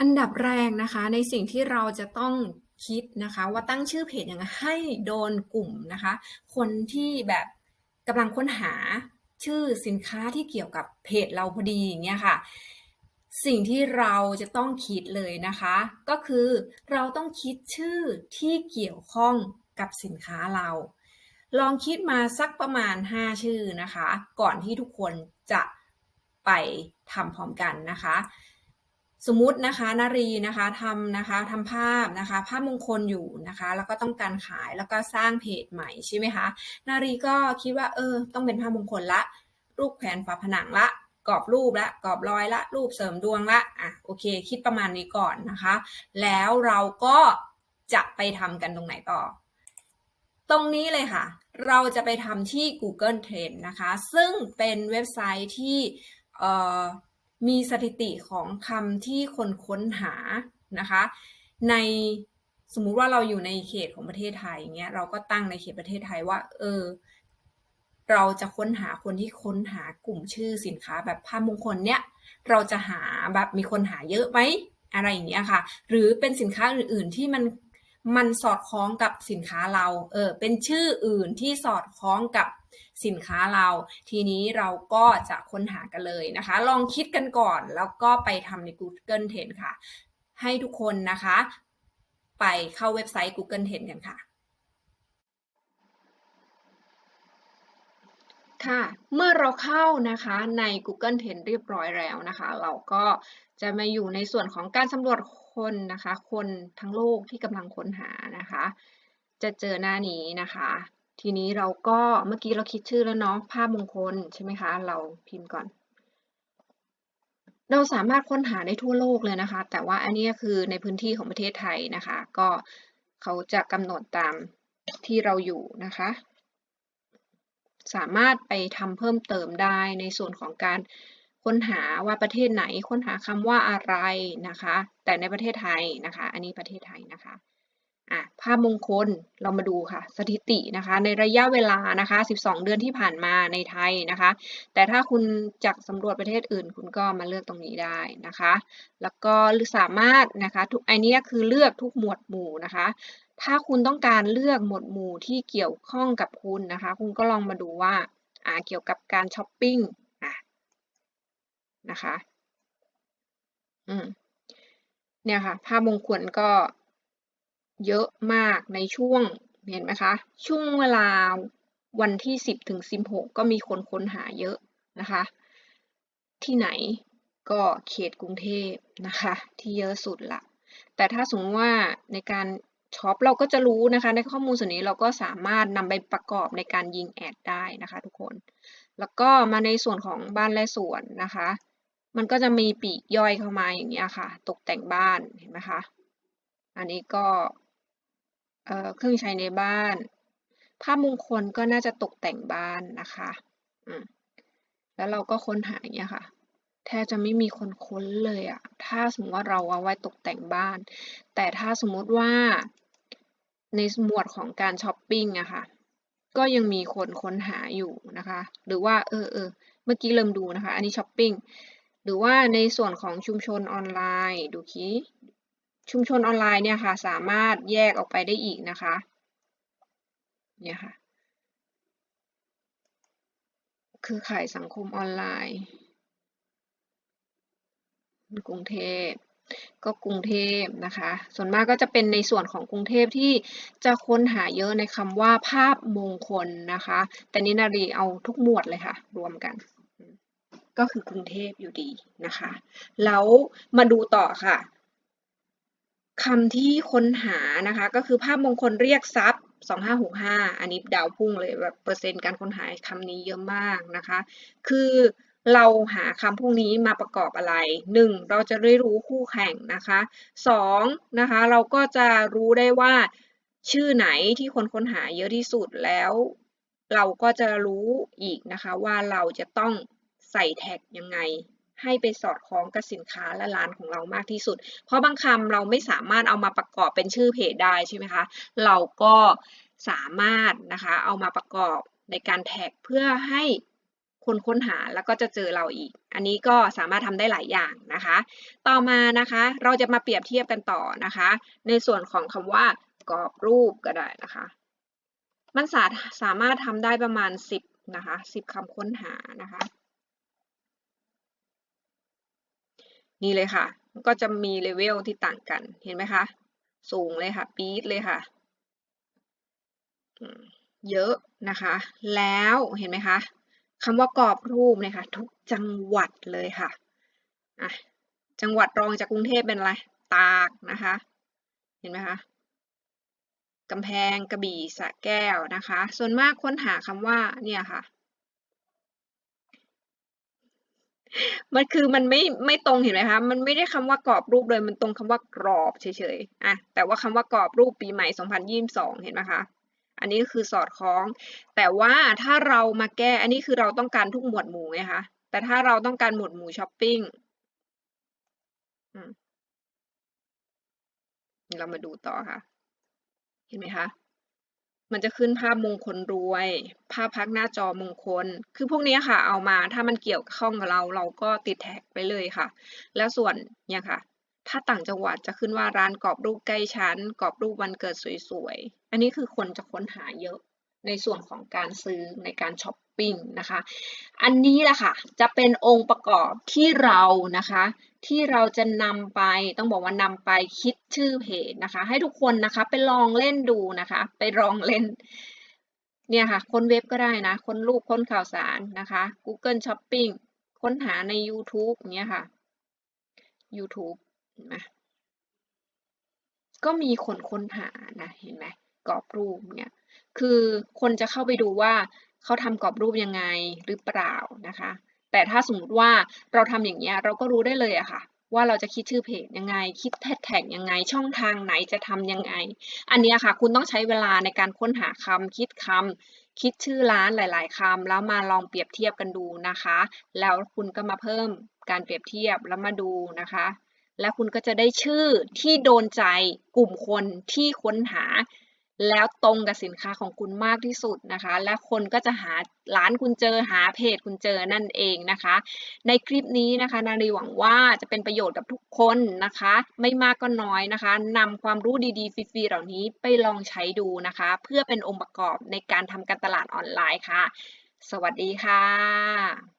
อันดับแรกนะคะ ในสิ่งที่เราจะต้องคิดนะคะ ว่าตั้งชื่อเพจยังไงให้โดนกลุ่มนะคะ คนที่แบบกำลังค้นหาชื่อสินค้าที่เกี่ยวกับเพจเราพอดีอย่างเงี้ยค่ะ สิ่งที่เราจะต้องคิดเลยนะคะ ก็คือเราต้องคิดชื่อที่เกี่ยวข้องกับสินค้าเรา ลองคิดมาสักประมาณ 5 ชื่อนะคะ ก่อนที่ทุกคนจะไปทำพร้อมกันนะคะ สมมุตินะคะนารีนะคะทำนะคะทำภาพนะคะภาพมงคลอยู่นะคะ แล้วก็ต้องการขายแล้วก็สร้างเพจใหม่ใช่ไหมคะนารีก็คิดว่าเออต้องเป็นภาพมงคลละ รูปแขวนฝาผนังละกรอบรูปละกรอบรอยละรูปเสริมดวงละอะโอเค คิดประมาณนี้ก่อนนะคะ แล้วเราก็จะไปทำกันตรงไหนต่อ ตรงนี้เลยค่ะ เราจะไปทำที่ Google Trend นะคะ ซึ่งเป็นเว็บไซต์ที่เอ่อ มีสถิติของคำที่คนค้นหานะคะ ในสมมุติว่าเราอยู่ในเขตของประเทศไทยอย่างเงี้ยเราก็ตั้งในเขตประเทศไทยว่า เออ เราจะค้นหาคนที่ค้นหากลุ่มชื่อสินค้าแบบภามงคลเนี้ยเราจะหาแบบมีคนหาเยอะไหมอะไรอย่างเงี้ยค่ะ หรือเป็นสินค้าอื่น ๆ ที่มันมันสอดคล้องกับสินค้าเรา เออ เป็นชื่ออื่นที่สอดคล้องกับ สินค้าเรา ทีนี้เราก็จะค้นหากันเลยนะคะ ลองคิดกันก่อนแล้วก็ไปทำใน Google Trend ค่ะ ให้ทุกคนนะคะ ไปเข้าเว็บไซต์ Google Trend กันค่ะค่ะ เมื่อเราเข้านะคะใน Google Trend เรียบร้อยแล้วนะคะ เราก็จะมาอยู่ในส่วนของการสำรวจคนนะคะ คนทั้งโลกที่กำลังค้นหานะคะ จะเจอหน้านี้นะคะ ทีนี้เราก็เมื่อกี้เราคิดชื่อแล้วเนาะภาพมงคลใช่ไหมคะ เราพิมพ์ก่อน เราสามารถค้นหาได้ทั่วโลกเลยนะคะ แต่ว่าอันนี้คือในพื้นที่ของประเทศไทยนะคะ ก็เขาจะกำหนดตามที่เราอยู่นะคะ สามารถไปทำเพิ่มเติมได้ในส่วนของการค้นหาว่าประเทศไหนค้นหาคำว่าอะไรนะคะ แต่ในประเทศไทยนะคะ อันนี้ประเทศไทยนะคะ อะภาพมงคลเรามาดูค่ะ สถิตินะคะ ในระยะเวลานะคะ 12 เดือนที่ผ่านมาในไทยนะคะ แต่ถ้าคุณจากสำรวจประเทศอื่น คุณก็มาเลือกตรงนี้ได้นะคะ แล้วก็สามารถนะคะทุกไอันนี้คือเลือกทุกหมวดหมู่นะคะ ถ้าคุณต้องการเลือกหมวดหมู่ที่เกี่ยวข้องกับคุณนะคะ คุณก็ลองมาดูว่าอ่าเกี่ยวกับการช้อปปิ้งอะนะคะอืมเนี่ยค่ะภาพมงคลก็ เยอะมากในช่วงเห็นไหมคะ ช่วงเวลาวันที่ 10 ถึง 16 ก็มีคนค้นหาเยอะนะคะ ที่ไหนก็เขตกรุงเทพนะคะ ที่เยอะสุดละแต่ถ้าสมมติว่าในการช็อปเราก็จะรู้นะคะ ในข้อมูลส่วนนี้เราก็สามารถนำไปประกอบในการยิงแอดได้นะคะทุกคน แล้วก็มาในส่วนของบ้านและสวนนะคะ มันก็จะมีปีกย่อยเข้ามาอย่างเงี้ยค่ะ ตกแต่งบ้านเห็นไหมคะ อันนี้ก็ เครื่องใช้ในบ้าน ภาพมงคลก็น่าจะตกแต่งบ้านนะคะแล้วเราก็ค้นหาอย่างเงี้ยค่ะ แทบจะไม่มีคนค้นเลยอะถ้าสมมติว่าเราเอาไว้ตกแต่งบ้าน แต่ถ้าสมมติว่าในหมวดของการช้อปปิ้งอะค่ะ ก็ยังมีคนค้นหาอยู่นะคะ หรือว่าเออเออเมื่อกี้เริ่มดูนะคะ อันนี้ช้อปปิ้ง หรือว่าในส่วนของชุมชนออนไลน์ ดูคี ชุมชนออนไลน์เนี่ยค่ะสามารถแยกออกไปได้อีกนะคะเนี่ยค่ะคือข่ายสังคมออนไลน์ กรุงเทพก็กรุงเทพนะคะ ส่วนมากก็จะเป็นในส่วนของกรุงเทพที่จะค้นหาเยอะในคำว่าภาพมงคลนะคะ แต่นินารีเอาทุกหมวดเลยค่ะ รวมกัน ก็คือกรุงเทพอยู่ดีนะคะ แล้วมาดูต่อค่ะ คำที่ค้นหานะคะ ก็คือภาพมงคลเรียกทรัพย์ 2565 อันนี้ดาวพุ่งเลยแบบเปอร์เซ็นต์การค้นหาคำนี้เยอะมากนะคะ คือเราหาคำพวกนี้มาประกอบอะไร 1. เราจะได้รู้คู่แข่งนะคะ 2. นะคะ เราก็จะรู้ได้ว่าชื่อไหนที่คนค้นหาเยอะที่สุดแล้ว เราก็จะรู้อีกนะคะว่าเราจะต้องใส่แท็กยังไง ให้ไปสอดคล้องกับสินค้าและร้านของเรามากที่สุด เพราะบางคำเราไม่สามารถเอามาประกอบเป็นชื่อเพจได้ใช่ไหมคะ เราก็สามารถนะคะเอามาประกอบในการแท็กเพื่อให้คนค้นหาแล้วก็จะเจอเราอีก อันนี้ก็สามารถทำได้หลายอย่างนะคะ ต่อมานะคะเราจะมาเปรียบเทียบกันต่อนะคะ ในส่วนของคำว่ากรอบรูปก็ได้นะคะ มันสาสามารถทำได้ประมาณ 10นะคะ10คำค้นหานะคะ นี่เลยค่ะ ก็จะมีเลเวลที่ต่างกันเห็นไหมคะสูงเลยค่ะ ปี๊ดเลยค่ะเยอะนะคะ แล้วเห็นไหมคะคำว่ากรอบรูปเนี่ยค่ะ ทุกจังหวัดเลยค่ะอะ จังหวัดรองจากกรุงเทพเป็นอะไร ตากนะคะ เห็นไหมคะกำแพงกระบี่สระแก้วนะคะ ส่วนมากค้นหาคำว่าเนี่ยค่ะ มันคือมันไม่ไม่ตรงเห็นไหมคะมันไม่ได้คำว่ากรอบรูปเลยมันตรงคำว่ากรอบเฉยๆอะแต่ว่าคำว่ากรอบรูปปีใหม่ 2022 เห็นไหมคะอันนี้คือสอดคล้อง แต่ว่าถ้าเรามาแก้อันนี้คือเราต้องการทุกหมวดหมู่ไงคะแต่ถ้าเราต้องการหมวดหมู่ช้อปปิ้งเรามาดูต่อค่ะ เห็นไหมคะ มันจะขึ้นภาพมงคลรวย ภาพพักหน้าจอมงคล คือพวกนี้ค่ะ เอามาถ้ามันเกี่ยวข้องกับเรา เราก็ติดแท็กไปเลยค่ะ แล้วส่วนเนี่ยค่ะ ถ้าต่างจังหวัดจะขึ้นว่าร้านกรอบรูปใกล้ชั้นกรอบรูปวันเกิดสวยๆ อันนี้คือคนจะค้นหาเยอะในส่วนของการซื้อในการช้อป ปิ้งนะคะ อันนี้แหละค่ะจะเป็นองค์ประกอบที่เรานะคะ ที่เราจะนำไปต้องบอกว่านำไปคิดชื่อเพจนะคะ ให้ทุกคนนะคะไปลองเล่นดูนะคะ ไปลองเล่นเนี่ยค่ะค้นเว็บก็ได้นะ ค้นรูปค้นข่าวสารนะคะ Google Shopping ค้นหาใน YouTube เนี้ยค่ะ YouTube นไหมก็มีคนค้นหานะเห็นไหม กรอบรูปเนี่ยคือคนจะเข้าไปดูว่าเขาทำกรอบรูปยังไงหรือเปล่านะคะ แต่ถ้าสมมติว่าเราทำอย่างเงี้ยเราก็รู้ได้เลยอะค่ะ ว่าเราจะคิดชื่อเพจยังไง คิดแท็กยังไง ช่องทางไหนจะทำยังไง อันนี้ค่ะ คุณต้องใช้เวลาในการค้นหาคำคิดคำคิดชื่อร้านหลาย ๆคำแล้วมาลองเปรียบเทียบกันดูนะคะ แล้วคุณก็มาเพิ่มการเปรียบเทียบแล้วมาดูนะคะ แล้วคุณก็จะได้ชื่อที่โดนใจกลุ่มคนที่ค้นหา แล้วตรงกับสินค้าของคุณมากที่สุดนะคะ และคนก็จะหาร้านคุณเจอหาเพจคุณเจอนั่นเองนะคะ ในคลิปนี้นะคะนารีหวังว่าจะเป็นประโยชน์กับทุกคนนะคะ ไม่มากก็น้อยนะคะนำความรู้ดีๆฟรีๆเหล่านี้ไปลองใช้ดูนะคะ เพื่อเป็นองค์ประกอบในการทำการตลาดออนไลน์ค่ะ สวัสดีค่ะ